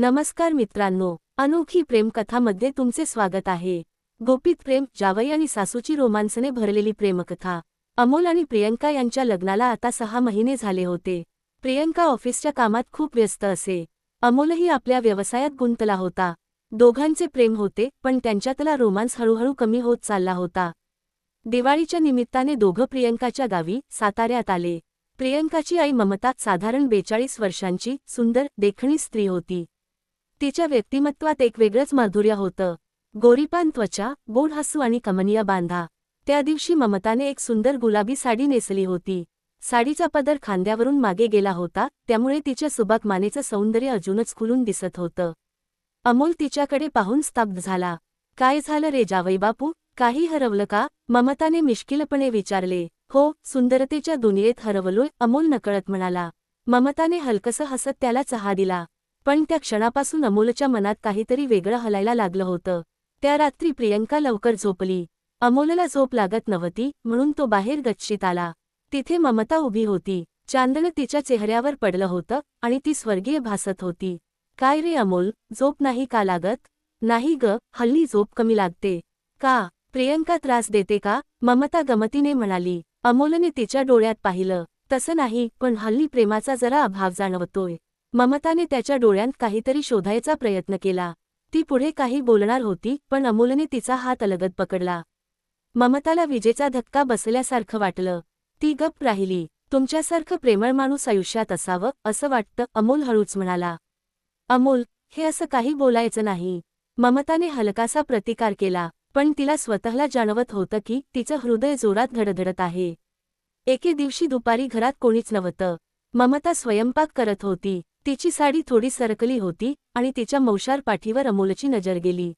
नमस्कार मित्रांनो अनोखी प्रेमकथामध्ये तुमचे स्वागत आहे. गोपित प्रेम जावई आणि सासूची रोमांसने भरलेली प्रेमकथा. अमोल आणि प्रियंका यांच्या लग्नाला आता सहा महिने झाले होते. प्रियंका ऑफिसच्या कामात खूप व्यस्त असे. अमोलही आपल्या व्यवसायात गुंतला होता. दोघांचे प्रेम होते पण त्यांच्यातला रोमांस हळूहळू कमी होत चालला होता. दिवाळीच्या निमित्ताने दोघं प्रियंकाच्या गावी साताऱ्यात आले. प्रियंकाची आई ममता साधारण बेचाळीस वर्षांची सुंदर देखणी स्त्री होती. तिच्या व्यक्तिमत्वात एक वेगळंच माधुर्य होतं. गोरीपान त्वचा गोड हसू आणि कमनीय बांधा. त्या दिवशी ममताने एक सुंदर गुलाबी साडी नेसली होती. साडीचा पदर खांद्यावरून मागे गेला होता त्यामुळे तिच्या सुबाक मानेचं सौंदर्य अजूनच खुलून दिसत होतं. अमोल तिच्याकडे पाहून स्तब्ध झाला. काय झालं रे जावई बापू? काही हरवलं का? ममताने मिश्किलपणे विचारले. हो सुंदरतेच्या दुनियेत हरवलोय अमोल नकळत म्हणाला. ममताने हलकसं हसत त्याला चहा दिला. पण त्या क्षणापासून अमोलच्या मनात काहीतरी वेगळं हलायला लागलं होतं. त्या रात्री प्रियंका लवकर झोपली. अमोलला झोप लागत नव्हती म्हणून तो बाहेर गच्चीत आला. तिथे ममता उभी होती. चांदणं तिच्या चेहऱ्यावर पडलं होतं आणि ती स्वर्गीय भासत होती. काय रे अमोल झोप नाही का लागत? नाही ग हल्ली झोप कमी लागते. का? प्रियंका त्रास देते का? ममता गमतीने म्हणाली. अमोलने तिच्या डोळ्यात पाहिलं. तसं नाही पण हल्ली प्रेमाचा जरा अभाव जाणवतोय. ममताने त्याच्या डोळ्यांत काहीतरी शोधायचा प्रयत्न केला. ती पुढे काही बोलणार होती पण अमोलने तिचा हात अलगद पकडला. ममताला विजेचा धक्का बसल्यासारखं वाटलं. ती गप्प राहिली तुमच्यासारखं प्रेमळ माणूस आयुष्यात असावं असं वाटतं अमोल हळूच म्हणाला. अमोल हे असं काही बोलायचं नाही. ममताने हलकासा प्रतिकार केला पण तिला स्वतःला जाणवत होतं की तिचं हृदय जोरात धडधडत आहे. एके दिवशी दुपारी घरात कोणीच नव्हतं. ममता स्वयंपाक करत होती. तिची साडी थोडी सरकली होती आणि तिच्या मौशार पाठीवर अमोलची नजर गेली.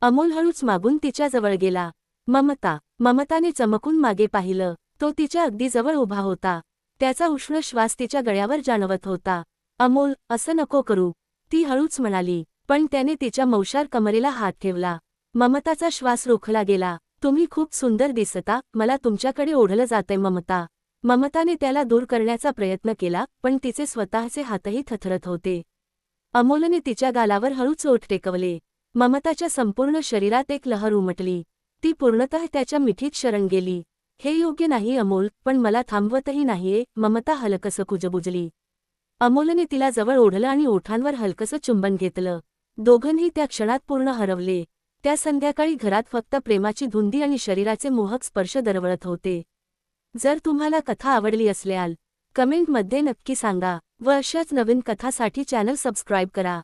अमोल हळूच मागून तिच्याजवळ गेला. ममता ममताने चमकून मागे पाहिलं. तो तिच्या अगदी जवळ उभा होता. त्याचा उष्ण श्वास तिच्या गळ्यावर जाणवत होता. अमोल असं नको करू ती हळूच म्हणाली. पण त्याने तिच्या मौशार कमरेला हात ठेवला. ममताचा श्वास रोखला गेला. तुम्ही खूप सुंदर दिसता. मला तुमच्याकडे ओढलं जातंय ममता. ममताने त्याला दूर करण्याचा प्रयत्न केला पण तिचे स्वतःचे हातही थथरत होते. अमोलने तिच्या गालावर हळूच ओठ टेकवले. ममताच्या संपूर्ण शरीरात एक लहर उमटली. ती पूर्णतः त्याच्या मिठीत शरण गेली. हे योग्य नाही अमोल पण मला थांबवतही नाहीये ममता हलकसं कुजबुजली. अमोलने तिला जवळ ओढलं आणि ओठांवर हलकसं चुंबन घेतलं. दोघंही त्या क्षणात पूर्ण हरवले. त्या संध्याकाळी घरात फक्त प्रेमाची धुंदी आणि शरीराचे मोहक स्पर्श दरवळत होते. जर तुम्हाला कथा आवडली असल्याल कमेंटमध्ये नक्की सांगा व अशाच नवीन कथासाठी चॅनल सबस्क्राईब करा.